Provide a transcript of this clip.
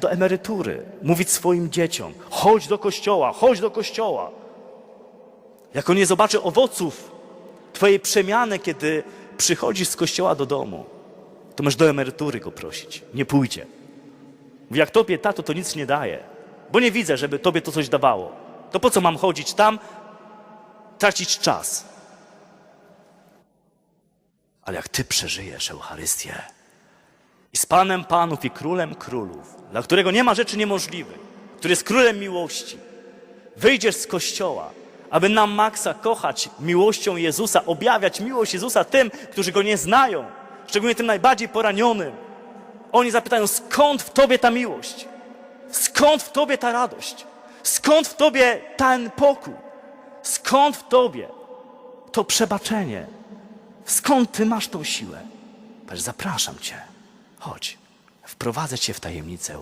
do emerytury, mówić swoim dzieciom: chodź do kościoła, chodź do kościoła. Jak on nie zobaczy owoców Twojej przemiany, kiedy przychodzisz z kościoła do domu, to możesz do emerytury go prosić. Nie pójdzie. Mówi, jak tobie tato to nic nie daje, bo nie widzę, żeby tobie to coś dawało. To po co mam chodzić tam, tracić czas? Ale jak ty przeżyjesz Eucharystię i z Panem Panów i Królem Królów, dla którego nie ma rzeczy niemożliwych, który jest Królem Miłości, wyjdziesz z kościoła, aby na maksa kochać miłością Jezusa, objawiać miłość Jezusa tym, którzy Go nie znają, szczególnie tym najbardziej poranionym. Oni zapytają, skąd w Tobie ta miłość? Skąd w Tobie ta radość? Skąd w Tobie ten pokój? Skąd w Tobie to przebaczenie? Skąd Ty masz tą siłę? Zapraszam Cię. Chodź, wprowadzę Cię w tajemnicę.